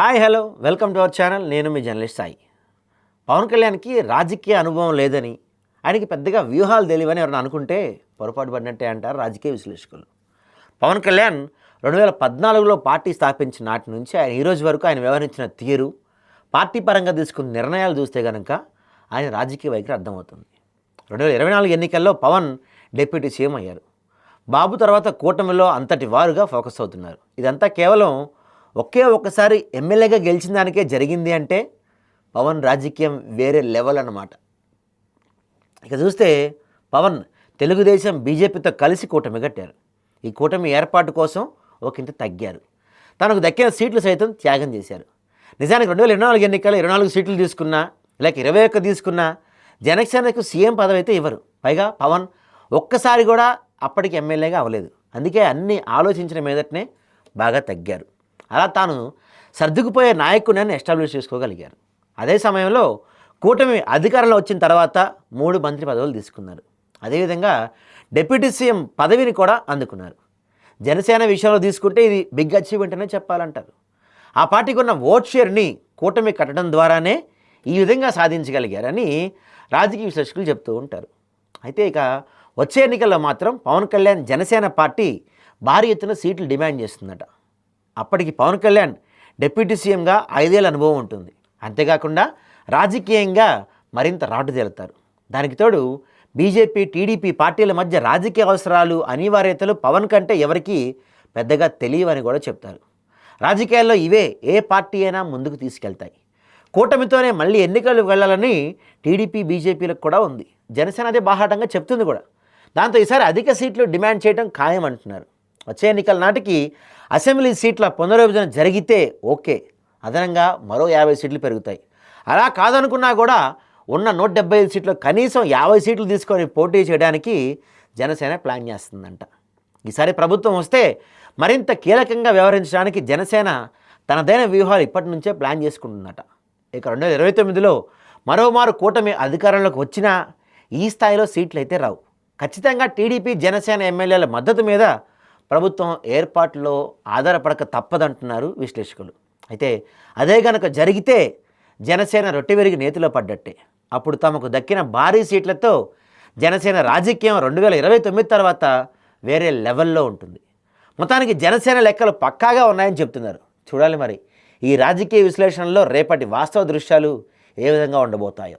Hi hello. Welcome to our channel. నేను మీ journalist Sai. Pawan కళ్యాణ్కి రాజకీయ అనుభవం లేదని ఆయనకి పెద్దగా వ్యూహాలు తెలియవని ఎవరైనా అనుకుంటే పొరపాటు పడినట్టే అంటారు రాజకీయ విశ్లేషకులు. పవన్ కళ్యాణ్ రెండు వేల పద్నాలుగులో పార్టీ స్థాపించిన నాటి నుంచి ఆయన ఈరోజు వరకు ఆయన వ్యవహరించిన తీరు పార్టీ పరంగా తీసుకున్న నిర్ణయాలు చూస్తే కనుక ఆయన రాజకీయ వైఖరి అర్థమవుతుంది. రెండు వేల ఇరవై నాలుగు ఎన్నికల్లో పవన్ డిప్యూటీ సీఎం అయ్యారు. బాబు తర్వాత కూటమిలో అంతటి వారుగా ఫోకస్ అవుతున్నారు. ఇదంతా కేవలం ఒకే ఒక్కసారి ఎమ్మెల్యేగా గెలిచిన దానికే జరిగింది అంటే పవన్ రాజకీయం వేరే లెవెల్ అన్నమాట. ఇక చూస్తే పవన్ తెలుగుదేశం బీజేపీతో కలిసి కూటమి కట్టారు. ఈ కూటమి ఏర్పాటు కోసం ఒకంత తగ్గారు. తనకు దక్కిన సీట్లు సైతం త్యాగం చేశారు. నిజానికి రెండు వేల ఇరవై నాలుగు ఎన్నికలు ఇరవై నాలుగు సీట్లు తీసుకున్నా లేక ఇరవై ఒక్క తీసుకున్నా జనసేనకు సీఎం పదవి అయితే ఇవ్వరు. పైగా పవన్ ఒక్కసారి కూడా అప్పటికి ఎమ్మెల్యేగా అవ్వలేదు. అందుకే అన్ని ఆలోచించిన మీదటనే బాగా తగ్గారు. అలా తాను సర్దుకుపోయే నాయకుడిని ఎస్టాబ్లిష్ చేసుకోగలిగారు. అదే సమయంలో కూటమి అధికారంలో వచ్చిన తర్వాత మూడు మంత్రి పదవులు తీసుకున్నారు. అదేవిధంగా డిప్యూటీ సీఎం పదవిని కూడా అందుకున్నారు. జనసేన విషయంలో తీసుకుంటే ఇది బిగ్ అచీవ్మెంట్ అనే చెప్పాలంటారు. ఆ పార్టీకి ఉన్న ఓట్ షేర్ని కూటమి కట్టడం ద్వారానే ఈ విధంగా సాధించగలిగారని రాజకీయ విశ్లేషకులు చెప్తూ ఉంటారు. అయితే ఇక వచ్చే ఎన్నికల్లో మాత్రం పవన్ కళ్యాణ్ జనసేన పార్టీ భారీ ఎత్తున సీట్లు డిమాండ్ చేస్తుందట. అప్పటికి పవన్ కళ్యాణ్ డిప్యూటీ సీఎంగా ఐదేళ్ళ అనుభవం ఉంటుంది. అంతేకాకుండా రాజకీయంగా మరింత రాటుదేలుతారు దానికి తోడు బీజేపీ టీడీపీ పార్టీల మధ్య రాజకీయ అవసరాలు అనివార్యతలు పవన్ కంటే ఎవరికీ పెద్దగా తెలియవని కూడా చెప్తారు. రాజకీయాల్లో ఇవే ఏ పార్టీ అయినా ముందుకు తీసుకెళ్తాయి. కూటమితోనే మళ్ళీ ఎన్నికలు వెళ్ళాలని టీడీపీ బీజేపీలకు కూడా ఉంది. జనసేన అదే బాహాటంగా చెప్తుంది కూడా. దాంతో ఈసారి అధిక సీట్లు డిమాండ్ చేయడం ఖాయం అంటున్నారు వచ్చే ఎన్నికల నాటికి అసెంబ్లీ సీట్ల పునర్విభజన జరిగితే ఓకే. అదనంగా మరో యాభై సీట్లు పెరుగుతాయి. అలా కాదనుకున్నా కూడా ఉన్న నూట డెబ్బై ఐదు సీట్లు కనీసం యాభై సీట్లు తీసుకొని పోటీ చేయడానికి జనసేన ప్లాన్ చేస్తుందంట. ఈసారి ప్రభుత్వం వస్తే మరింత కీలకంగా వ్యవహరించడానికి జనసేన తనదైన వ్యూహాలు ఇప్పటి నుంచే ప్లాన్ చేసుకుంటుందట. ఇక రెండు వేల ఇరవై తొమ్మిదిలో మరోమారు కూటమి అధికారంలోకి వచ్చినా ఈ స్థాయిలో సీట్లు అయితే రావు. ఖచ్చితంగా టీడీపీ జనసేన ఎమ్మెల్యేల మద్దతు మీద ప్రభుత్వం ఏర్పాటులో ఆధారపడక తప్పదంటున్నారు విశ్లేషకులు. అయితే అదే గనక జరిగితే జనసేన రొట్టెవెరిగి నేతిలో పడ్డట్టే. అప్పుడు తమకు దక్కిన భారీ సీట్లతో జనసేన రాజకీయం రెండు వేల ఇరవై తొమ్మిది తర్వాత వేరే లెవెల్లో ఉంటుంది. మొత్తానికి జనసేన లెక్కలు పక్కాగా ఉన్నాయని చెప్తున్నారు. చూడాలి మరి ఈ రాజకీయ విశ్లేషణలో రేపటి వాస్తవ దృశ్యాలు ఏ విధంగా ఉండబోతాయో.